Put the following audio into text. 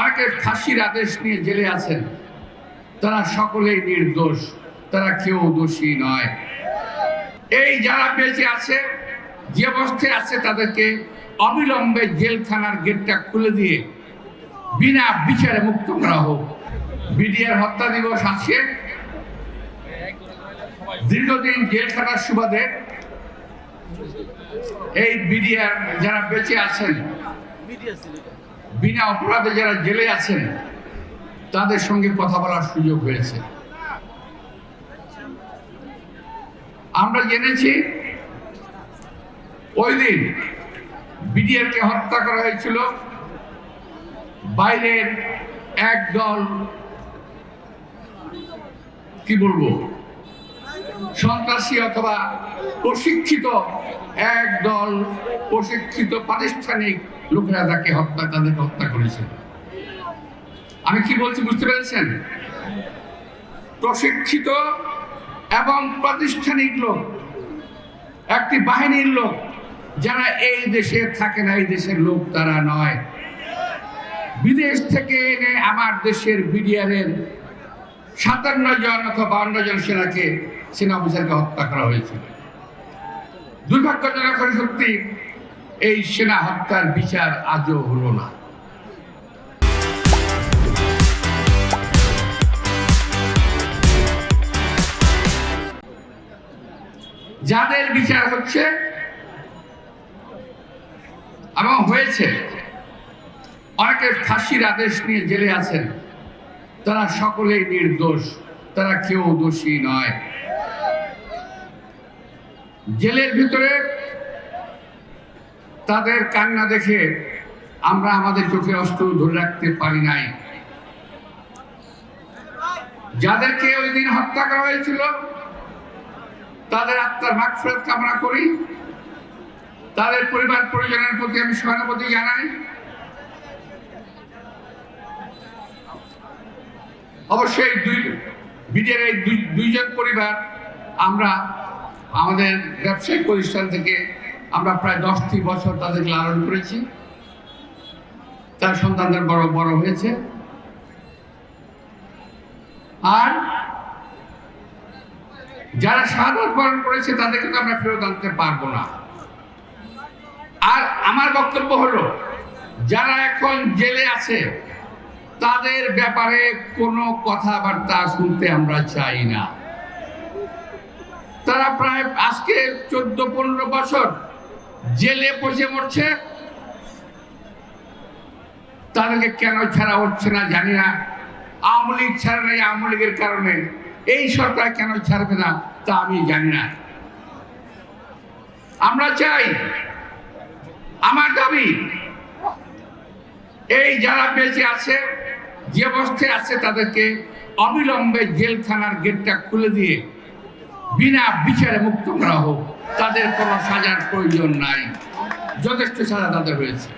অনেকের ফাঁসির আদেশ নিয়ে জেলে আছেন। তারা সকলেই নির্দোষ, তারা কেউ দোষী নয়। এই যারা বেঁচে আছে, যে অবস্থায় আছে তাদেরকে অবিলম্বে জেলখানার গেটটা খুলে দিয়ে বিনা বিচারে মুক্ত করা হোক। বিডিআর হত্যা দিবস আছে দীর্ঘদিন জেলখানার সুবাদে এই বিডিআর যারা বেঁচে আছেন বিনা অপরাধে যারা জেলে আছেন, তাদের সঙ্গে কথা বলার সুযোগ হয়েছে। আমরা জেনেছি, ওই দিন বিডিআরকে হত্যা করা হয়েছিল। বাইরের একদল কি বলব সন্ত্রাসী অথবা প্রশিক্ষিত এক দল প্রশিক্ষিত প্রাতিষ্ঠানিক লোকেরা তাকে হত্যা তাদেরকে হত্যা করেছিল আমি কি বলছি বুঝতে পেরেছেন? প্রশিক্ষিত এবং প্রাতিষ্ঠানিক লোক, একটি বাহিনীর লোক, যারা এই দেশে থাকে না, এই দেশের লোক তারা নয়। বিদেশ থেকে এনে আমার দেশের বিডিআরের সাতান্ন জন অথবা বান্ন জন সেনাকে, সেনা অফিসারকে হত্যা করা হয়েছিল। দুর্ভাগ্যজনক সত্যি এই সেনা হত্যার বিচার আজও হলো না। যাদের বিচার হচ্ছে এবং হয়েছে, অনেকের ফাঁসির আদেশ নিয়ে জেলে আছেন। তারা সকলেই নির্দোষ, তারা কেউ দোষী নয়। জেলের ভিতরে তাদের কান্না দেখে আমরা আমাদের চোখে অস্ত্র ধরে রাখতে পারি নাই। যাদেরকে ওই দিন হত্যা করা হয়েছিল, তাদের আত্মার মাগফিরাত কামনা করি। তাদের পরিবার পরিজনের প্রতি আমি সহানুভূতি জানাই। অবশ্যই দুই বিজের এই দুই দুইজন পরিবার, আমরা আমাদের ব্যবসায়িক প্রতিষ্ঠান থেকে আমরা প্রায় দশটি বছর তাদেরকে লালন করেছি। তার সন্তানদের বড় বড় হয়েছে। আর যারা শাহাদত বরণ করেছে, তাদেরকে তো আমরা ফেরত আনতে পারব না। আর আমার বক্তব্য হলো, যারা এখন জেলে আছে তাদের ব্যাপারে কোনো কথাবার্তা শুনতে আমরা চাই না। তারা প্রায় আজকে চোদ্দ পনেরো বছর জেলে বসে মরছে। তাদেরকে কেন ছাড়া হচ্ছে না জানি না। আওয়ামী লীগ ছাড়া নাই আওয়ামী লীগের কারণে। এই সরকার কেন ছাড়বে না তা আমি জানি না। আমরা চাই, আমার দাবি এই যারা বেঁচে আছে, যে অবস্থায় আছে তাদেরকে অবিলম্বে জেলখানার গেটটা খুলে দিয়ে বিনা বিচারে মুক্ত করা হোক। তাদের কোনো সাজার প্রয়োজন নাই। যথেষ্ট সাজা তাদের হয়েছে